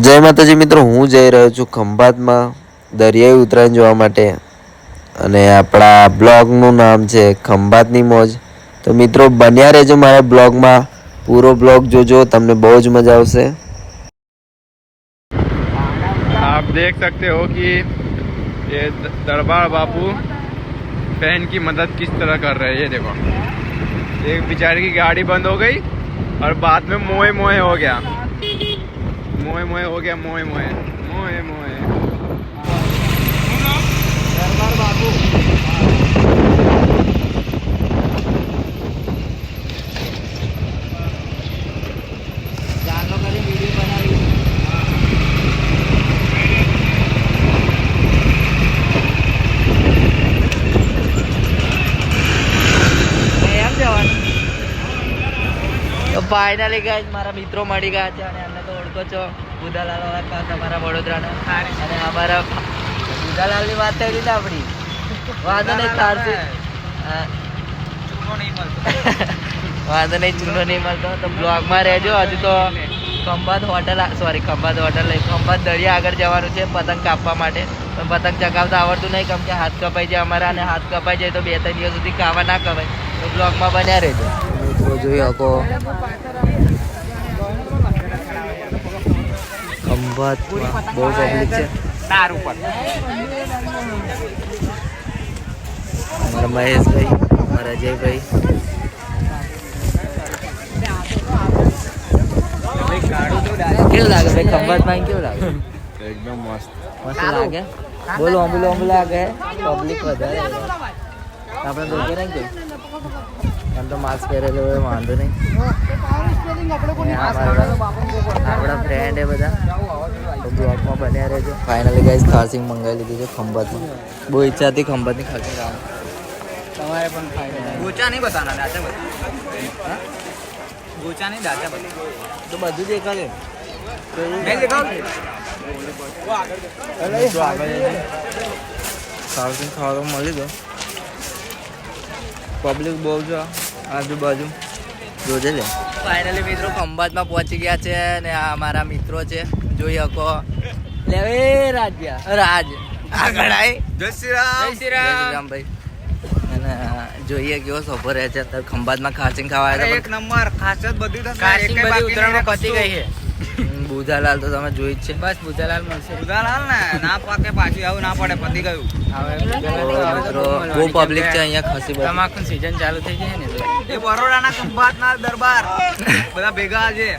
જય માતાજી મિત્રો હું જઈ રહ્યો છું ખંભાતમાં દરિયાઈ ઉત્તરાયણ જોવા માટે અને આપણા બ્લોગનું નામ છે ખંભાતની મોજ તો મિત્રો બન્યા રહેજો મારા બ્લોગમાં પૂરો બ્લોગ જોજો તમને બહુ જ મજા આવશે आप देख सकते हो कि ये द- दरबार बाबू फैन की मदद किस तरह कर रहे हैं ये देखो एक बेचारे की गाड़ी बंद हो गई और बाद में मोए मोए हो गया मोए मोए हो गया मोए मोए मोए मोए दरबार बाबू તો ફાઇનલી ગાઈસ મારા મિત્રો મળી ગયા છે અને અમને તો ઓળખો છો બુધાલાલ વાત અમારા વડોદરાના. અને અમારા બુધાલાલની વાત થઈ રીતે આપણી. વાંધો નહીં હા. વાંધો નહીં ચૂનો નહીં મળતો. તો બ્લોગમાં રહેજો. હજુ તો Khambhat hotel sorry Khambhat hotel નહીં ખંભાત દરિયા આગળ જવાનું છે પતંગ કાપવા માટે. પણ પતંગ ચગાવતા આવડતું નહીં કેમ કે હાથ કપાઈ જાય અમારા અને હાથ કપાઈ જાય તો બે ત્રણ દિવસ સુધી ખાવા ના કપાય તો બ્લોગમાં બન્યા રહેજો. મિત્રો જોઈ શકો ખંભાત બહુ પબ્લિક છે. તાર ઉપર. અમારા મહેશભાઈ અમારા અજયભાઈ. કેવું લાગે ભાઈ? ખંભાત ભાઈ કેવું લાગે? એકદમ મસ્ત. મસ્ત લાગે? બોલો અંબુલો અંબુલો લાગે પબ્લિક વધારે આપણે દોગે નહીં ગયું એમ તો માસ્ક પહેરેલો હોય વાંધો નહીં. આપણા ફ્રેન્ડ એ બધા. તો બ્લોગમાં બન્યા રહેજો ફાઇનલી ગાઈઝ ખારસિંગ મંગાવી લીધી છે ખંભાતમાં. બહુ ઈચ્છા હતી ખંભાતની ખારસિંગ ખાવાની તમારે પણ ફાઇનલ ગોચા નહીં બતાના દાદા બતા ગોચા નહીં દાદા બતા તો બધું દેખાડે. ખારસિંગ ખાવા મળી ગયો. પબ્લિક બહુ છે આજુબાજુ. જોજે લે. ફાઇનલી મિત્રો ખંભાતમાં પહોંચી ગયા છે અને આ અમારા મિત્રો છે. જોઈ શકો લે એ રાજ્યા. રાજ. આગળ આય. જય શ્રી રામ. જય શ્રી રામ. ભાઈ. જોઈએ કેવો સફર રહે છે. અત્યારે ખંભાતમાં ખારસિંગ ખાવા આવ્યા એક નંબર. ખાસિયત બધી તો ખારસિંગ બધી બાકી ઉત્તરાયણમાં પતી ગઈ છે. બુધાલાલ તો તમે જોઈ જ છે. બસ બુધાલાલ મળશે. બુધાલાલ ને ના પાકે પાછું. આવું ના પડે પતી ગયું. હવે બહુ પબ્લિક છે. અહીંયા ખાસી બધી. તમાકુ સીઝન ચાલુ થઈ ગઈ ને. એ બરોડાના ખંભાતના દરબાર. બધા ભેગા છે.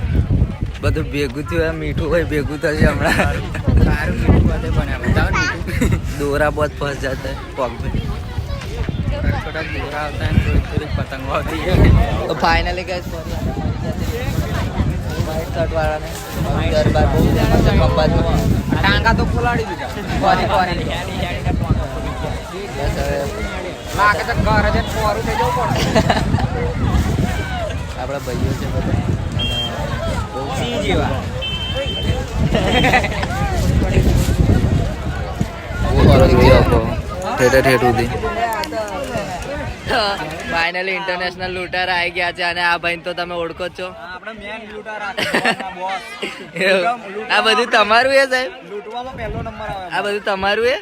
બધું ભેગું થયું મીઠું હોય ભેગું થશે હમણાં. દોરા બહુ ફસ જતા પગ તો ફાઇનલી ગઈ ટાંકા તો ખોલાડી દીધા. લાગે તો ઘર જ પોરું આપણા ભાઈઓ છે બધા. સિંહ જેવા ઠેઠે ઠેઠ સુધી ફાઇનલી ઇન્ટરનેશનલ લૂંટાર આવી ગયા છે અને આ ભાઈ તો તમે ઓળખો છો. આ બધું તમારું એ સાહેબ? આ બધું તમારું એ?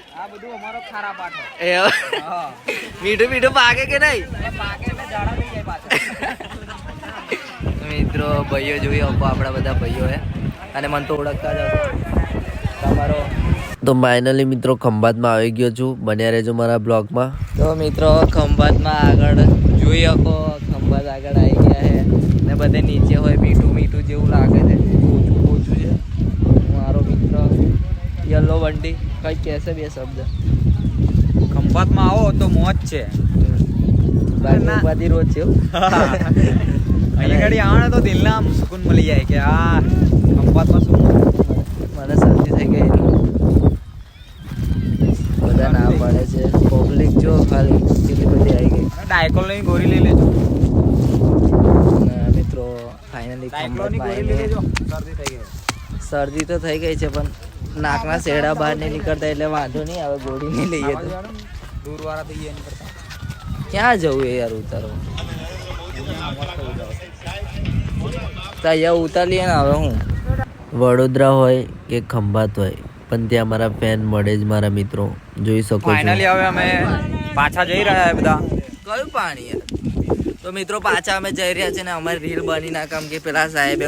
મીઠું મીઠું પાકે કે નહીં એ પાકે એટલે જાડા થઈ જાય પાછા મિત્રો ભાઈઓ જોઈએ શકો આપણા બધા ભાઈઓ હે. અને મને તો ઓળખતા જ હશો. તમારો? તો ફાઇનલી મિત્રો ખંભાતમાં આવી ગયો છું. બન્યા રહેજો મારા બ્લોગમાં તો મિત્રો ખંભાતમાં આગળ જોઈ શકો. ખંભાત આગળ આવી ગયા છે ને બધે નીચે હોય મીઠું મીઠું જેવું લાગે છે. ઓછું ઓછું છે. મારો મિત્ર યલો વંડી કંઈ કહેશે બે શબ્દ? ખંભાતમાં આવો તો મોજ છે. બાકી ના. રોજ છે એવું. અહીંયા ઘડી આવે તો દિલને આમ સુકૂન મળી જાય કે આ ખંભાતમાં શું મને શરદી થઈ ગઈ. બધા ના પડે છે. પબ્લિક જો ખાલી કેટલી બધી આવી ગઈ. ડાયકોલની ગોરી લઈ લેજો. મિત્રો ફાઇનલી ડાયકોલની ગોરી લઈ લેજો. શરદી થઈ ગઈ. શરદી તો થઈ ગઈ છે પણ નાકના શેડા બહાર નહીં નીકળતા એટલે વાંધો નહીં હવે ગોળી નહીં લઈએ તો. દૂર વાળા થઈ ગયા ક્યાં જવું એ યાર ઉતારો અહીંયા ઉતારીએ ને હવે હું? વડોદરા હોય કે ખંભાત હોય પણ ત્યાં મારા ફેન મળે જ મારા મિત્રો. જોઈ શકો ફાઇનલી હવે અમે પાછા જઈ રહ્યા બધા. કયું પાણી તો મિત્રો પાછા અમે જઈ રહ્યા છે ને અમારી રીલ બની ના કામ કે પેલા સાહેબે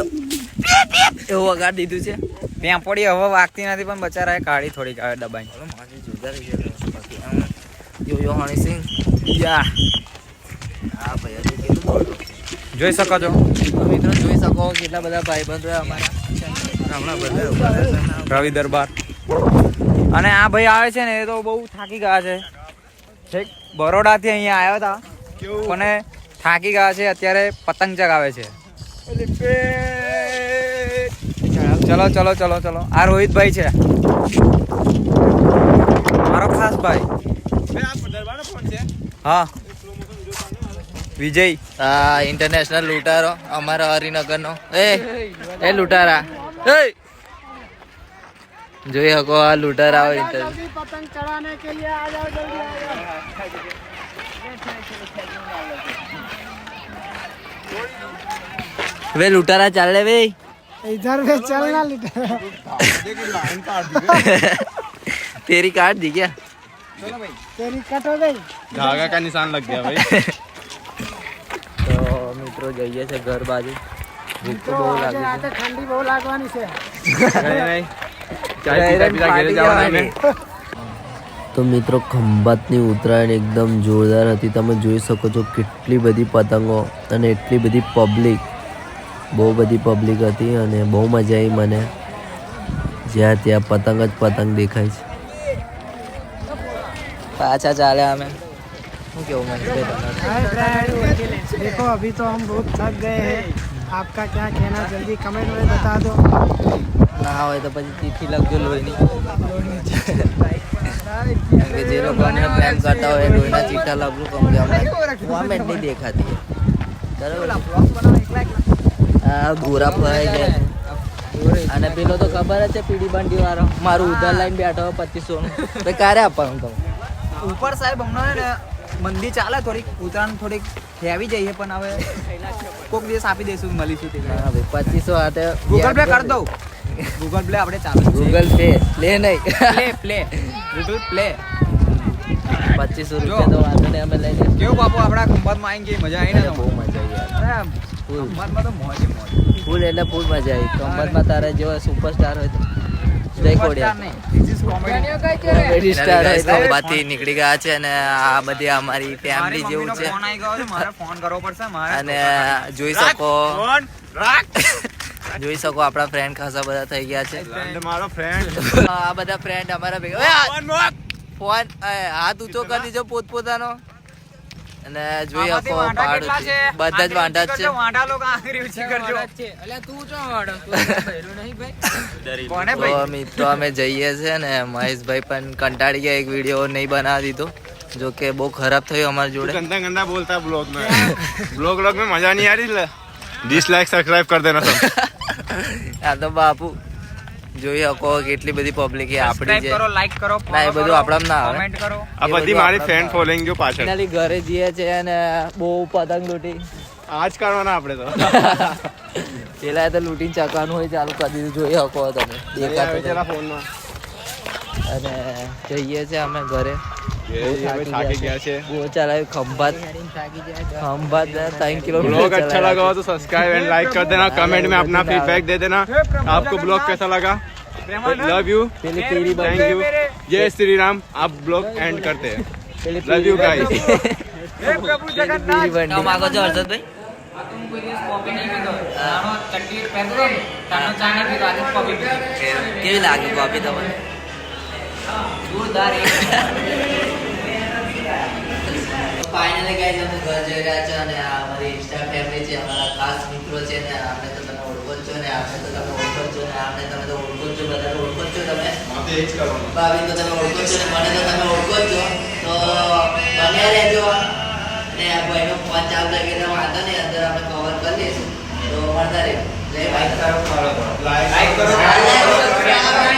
એવું વગાડી દીધું છે. ત્યાં પડી હવે વાગતી નથી પણ બચારાએ કાઢી થોડીક હવે દબાઈ. હવે મારી જોરદાર છે યો યો હની સિંહ. યા. હા ભાઈ જોઈ શકો છો. તો મિત્રો જોઈ શકો કેટલા બધા ભાઈબંધો અમારા. હમણાં બધા રવિ દરબાર. અને આ ભાઈ આવે છે ને એ તો બહુ થાકી ગયા છે. છેક બરોડાથી અહીંયા આવ્યા હતા. અને થાકી ગયા છે અત્યારે પતંગ ચગાવે છે. ચલો ચલો ચલો ચલો. આ રોહિતભાઈ છે. મારો ખાસ ભાઈ. હા. વિજય આ ઇન્ટરનેશનલ લૂંટારો અમારા હરિનગરનો એ એ લૂંટારા એ જોઈ શકો આ લૂંટારા આવે ઇન્ટર वे लुटारा चल रहे भाई इधर से चलना लिटा तेरी काट दी क्या तेरी कट हो गई धागा का निशान लग गया भाई તો મિત્રો જઈએ છે ઘર બાજુ. ઠંડી બહુ લાગવાની છે. તો મિત્રો ખંભાતની ઉત્તરાયણ એકદમ જોરદાર હતી. તમે જોઈ શકો છો કેટલી બધી પતંગો અને એટલી બધી પબ્લિક બહુ બધી પબ્લિક હતી અને બહુ મજા આવી મને. જ્યાં ત્યાં પતંગ જ પતંગ દેખાય છે. પાછા ચાલ્યા અમે. શું કેવું મસ્ત देखो अभी तो हम बहुत थक गए हैं आपका क्या कहना जल्दी कमेंट में बता दो ના હોય તો પછી તીથી લખજો લોહીની કેમ કે જે લોકો અમને પ્રેમ કરતા હોય એ લોહીના ચીઠા લખવું કેમ કે અમને કોમેન્ટ નહીં દેખાતી બરાબર આ ગોરા ફરાઈ ગયા છે. અને પેલો તો ખબર જ છે પીડી બંડી વાળો મારું ઉધાર લાઈન બેઠો પચીસો નું તો ક્યારે આપવાનું તમે ઉપર સાહેબ હમણાં છે ને મંદી ચાલે થોડીક ઉત્તરાયણ થોડીક હેવી જઈએ પણ હવે કોક દિવસ આપી દઈશું મળીશું તે પચીસો હાથે ગૂગલ પે કરી દઉં. ગૂગલ પ્લે આપણે ચાલુ ગૂગલ પે પ્લે નહીં. પ્લે પ્લે ગૂગલ પ્લે પચીસો રૂપિયા તો વાંધો ને અમે લઈ લઈશું. કેવું બાપુ આપણા ખંભાતમાં આવીને ગઈ મજા આવી ને બહુ મજા આવી ફૂલ. ખંભાતમાં તો મોજ મોજ. ફૂલ એટલે ફૂલ મજા આવી. કંપનમાં તારે જેવા સુપરસ્ટાર હોય તો જય કોડિયા નીકળી ગયા છે અને આ બધી અમારી ફેમિલી જેવું છે. અને જોઈ શકો. જોઈ શકો આપણા ફ્રેન્ડ ખાસા બધા થઈ ગયા છે. આ બધા ફ્રેન્ડ અમારા ભેગા ફોન હાથ કરી દીધો પોતપોતાનો. અને જોઈ આપો પાડ બધા જ વાંડા છે. વાંડા લોકો આખરી ઉછી કરજો. એટલે તું ચો વાંડો તું નહીં ભાઈ. કોને ભાઈ મિત્રો અમે જઈએ છે ને મહેશભાઈ પણ કંટાળી ગયા એક વિડિયો નહીં બનાવી દીધો. જો કે બહુ ખરાબ થયો અમારી જોડે. ગંદા ગંદા બોલતા બ્લોગમાં. બ્લોગ બ્લોગમાં મજા નહીં આવી રહી ડિસલાઈક સબસ્ક્રાઇબ કર દેના સબ આ તો બાપુ જોઈ શકો કેટલી બધી પબ્લિક આપણી કરો લાઈક કરો ના, એ બધું આપણામાં ના આવે. કમેન્ટ કરો. આ બધી મારી ફ્રેન્ડ ફોલોઈંગ જો પાછળ. ફાઇનલી ઘરે જઈએ છે અને બહુ પતંગ લૂટી. આજ કરવાના આપણે તો. પેલા તો લૂંટીને ચકવાનું હોય ચાલુ કરી દીધું. જોઈ શકો તમે. દેખાતો ફોનમાં. અને જઈએ છે અમે ઘરે. એ ભાઈ થાકી ગયા છે બહુ ચલાવ્યું ખંભાત ખંભાત ત્રણ કિલોમીટર ब्लॉग अच्छा ચલાવ્યા लगा हो तो सब्सक्राइब एंड लाइक कर देना कमेंट में अपना फीडबैक दे देना आपको ब्लॉग कैसा लगा लव यू પેલી પીળી थैंक यू जय श्री राम आप ब्लॉग एंड करते हैं પેલી લવ યુ ગાઈસ હે પ્રભુ જગન્નાથ પીળી બંડી માગો છો હર્ષદભાઈ કેવી લાગે કોફી તમને ફાઇનલી ગાઈઝ અમે ઘર જઈ રહ્યા છે અને આ અમારી ઇન્સ્ટા ફેમિલી છે અમારા ખાસ મિત્રો છે ને આપણે તો તમે ઓળખો છો ને આપણે તો તમે ઓળખો છો ને આપણે તમે તો ઓળખો છો બધા ઓળખો છો તમે. ભાભી તો તમે ઓળખો છો ને મને તો તમે ઓળખો છો. તો બન્યા રહેજો. ને ભાઈનો ફોન ચાલુ લાગે તો વાંધો નહીં અંદર આપણે કવર કરી લઈશું. તો મળતા રહેજો જય ભાઈ લાઈક કરો.